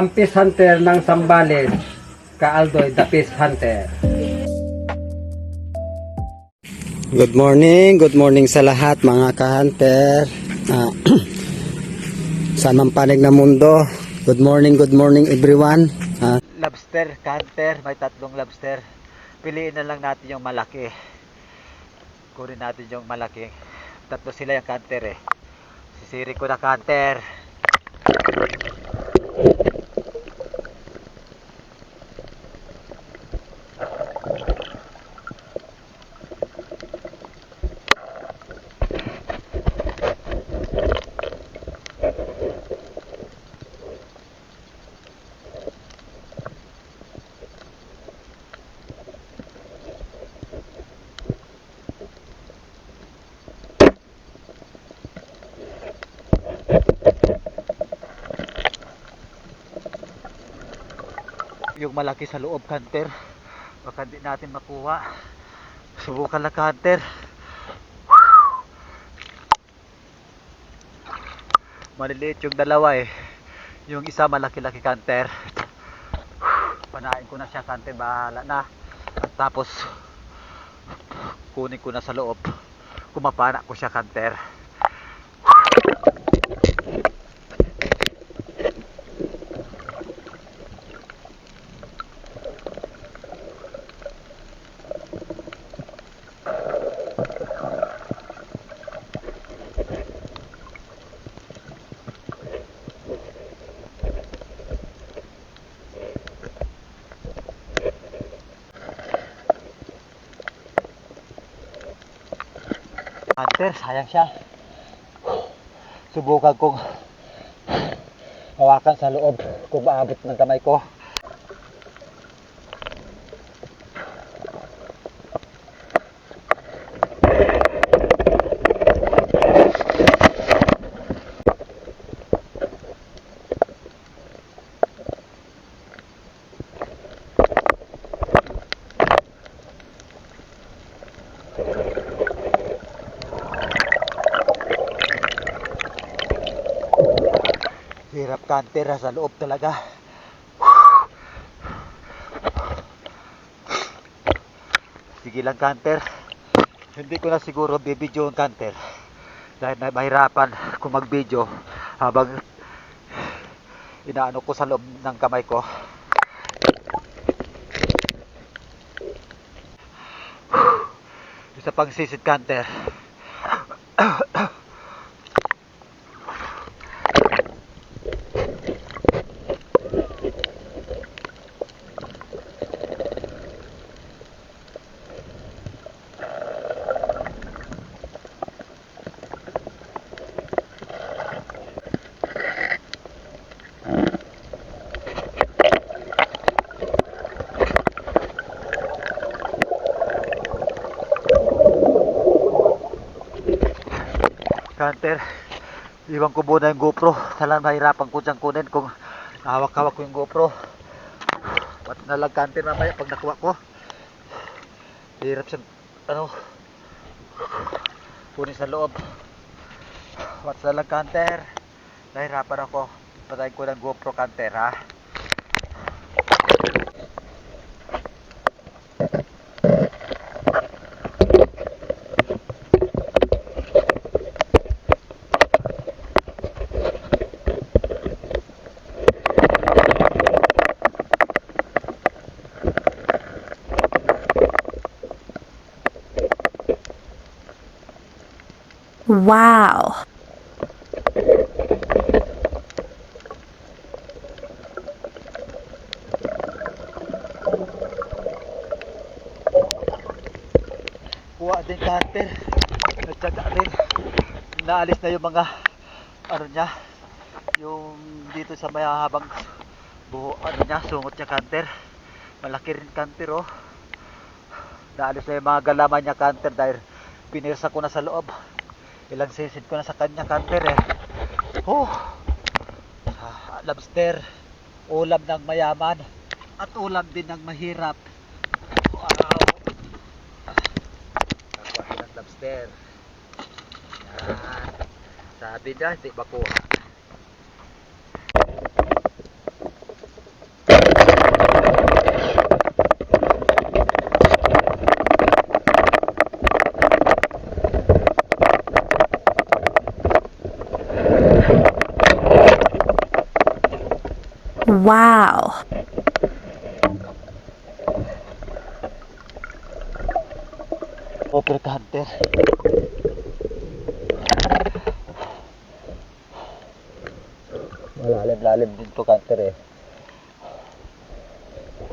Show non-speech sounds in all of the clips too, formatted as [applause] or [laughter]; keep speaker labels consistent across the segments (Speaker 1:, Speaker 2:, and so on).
Speaker 1: Ang Peace Hunter ng Sambales, Kaaldoy, the Peace Hunter. Good morning, good morning sa lahat mga ka-hunter. Ah, [clears throat] sa mampanig na mundo. Good morning, good morning everyone. Ah, lobster, canter, may tatlong lobster. Piliin na lang natin yung malaki. Kunin natin yung malaki. Tatlo sila yung canter eh. Sisiri ko na canter. Yung malaki sa loob canter. Baka di natin makuha. Subukan lang canter. Maliliit yung dalawa eh. Yung isa malaki-laki canter. Panain ko na siya canter. Bahala na. At tapos kunin ko na sa loob. Kumapana ko siya canter. Hunter, sayang siya. Subukan kong hawakan sa loob kung maabot ng kamay ko. Hirap kanter ha, sa loob talaga. Sige lang kanter. Hindi ko na siguro bibidyo ang kanter. Dahil na mahirapan kung mag-video habang inaano ko sa loob ng kamay ko. Isa pang sisid kanter. Canter, iwan ko muna yung GoPro. Talang nahirapan ko dyan kunin kung hawak-hawak ko yung GoPro. Pati na lang canter mamaya pag nakuha ko. Hirap siya, ano, kunin sa loob. What's na lang canter? Nahirapan ako. Patayin ko ng GoPro canter ha.
Speaker 2: Wow.
Speaker 1: kuha din cutter nagtsaga din. Naalis na yung mga ano niya yung dito sa may habang buho ano niya sungot niya cutter malaki rin cutter oh. Naalis na yung mga galaman niya cutter dahil pinirsa ko na sa loob ilang sisid ko na sa kanya cutter eh oh Ah, lobster ulam ng mayaman at ulam din ng mahirap wow ko ng lobster. Yan. Sabi niya, hindi makuha.
Speaker 2: Wow.
Speaker 1: Copper Hunter. Malalim-lalim din to Hunter eh.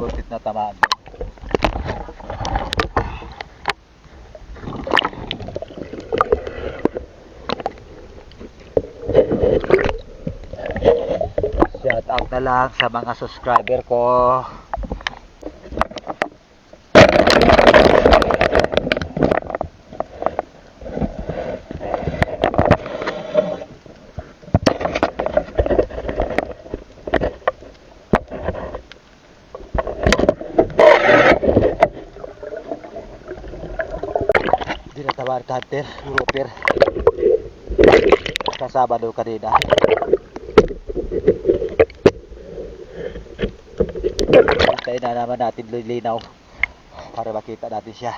Speaker 1: Butit na tamaan. Na lang sa mga subscriber ko. Hindi na tawar Hunter, Europeer. Kasama daw kanina. Na naman natin lilinaw para makita natin siya.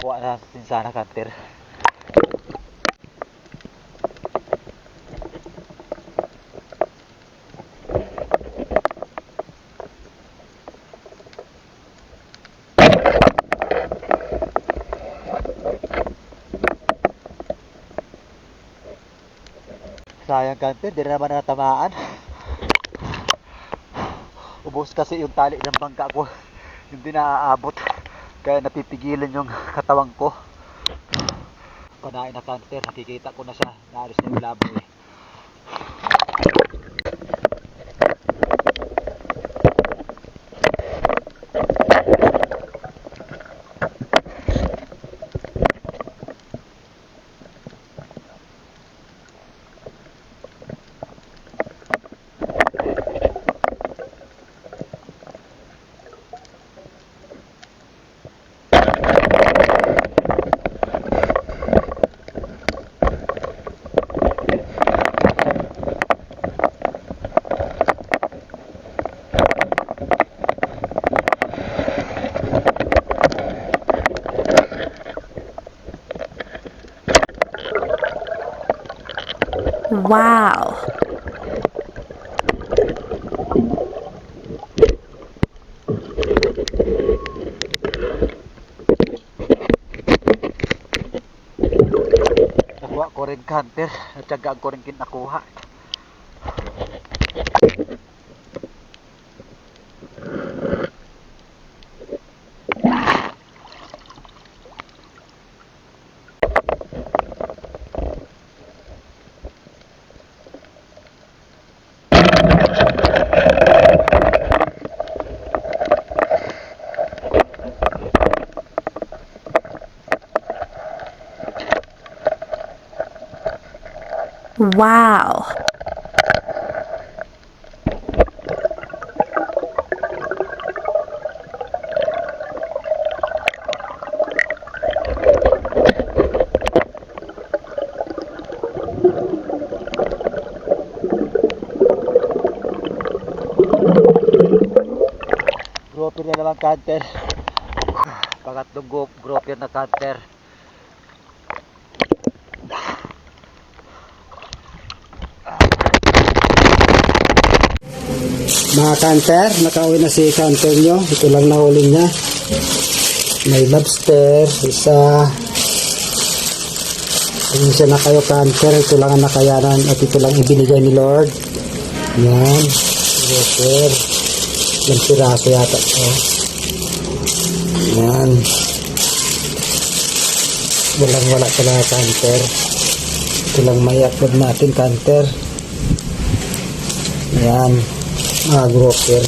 Speaker 1: Kuha natin sana kanter. Sayang kanter, di na naman. Ubus kasi yung tali ng bangka ko. Hindi naaabot. Kaya napipigilan yung katawang ko. Panain na kanter, nakikita ko na siya. Naalis na yung labo eh.
Speaker 2: Wow.
Speaker 1: Nakuha ko rin kanter. Natsagaan ko rin kinakuha.
Speaker 2: Wow.
Speaker 1: Gropper na naman kanter. [sighs] Pangatlong go gropper na kanter.
Speaker 3: Mga kanter, nakauwi na si kanter nyo. Ito lang nahuli niya. May lobster, isa. Pasensya na kayo kanter. Ito lang ang nakayanan at ito lang ibinigay ni Lord. Yan. Lobster. Ilang piraso yata ito. Yan. Walang wala talaga kanter. Ito lang may upload natin kanter. Yan mga grocer.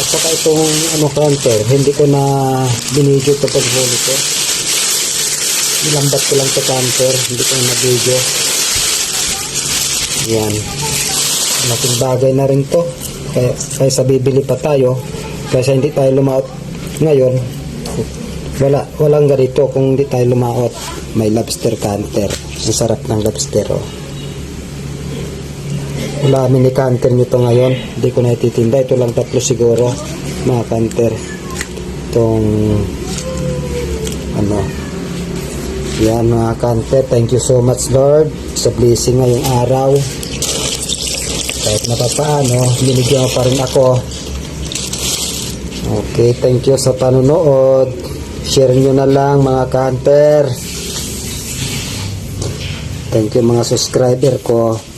Speaker 3: At saka itong ano counter, hindi ko na binidyo ito paghuli ko. Nilambat ko lang sa counter, hindi ko na video. Yan. Malaking bagay na rin to. Kaya, kaya sa bibili pa tayo, kasi hindi tayo lumaot ngayon, wala, walang ganito kung hindi tayo lumaot. May lobster counter. Ang sarap ng lobster, oh. Wala kami ni counter nito ngayon. Hindi ko na ititinda. Ito lang tatlo siguro. mga kanter itong ano. Yan mga kanter thank you so much Lord sa blessing ngayong araw. Kahit na papaano binigyan pa rin ako. Okay thank you sa panonood. Share nyo na lang mga kanter thank you mga subscriber ko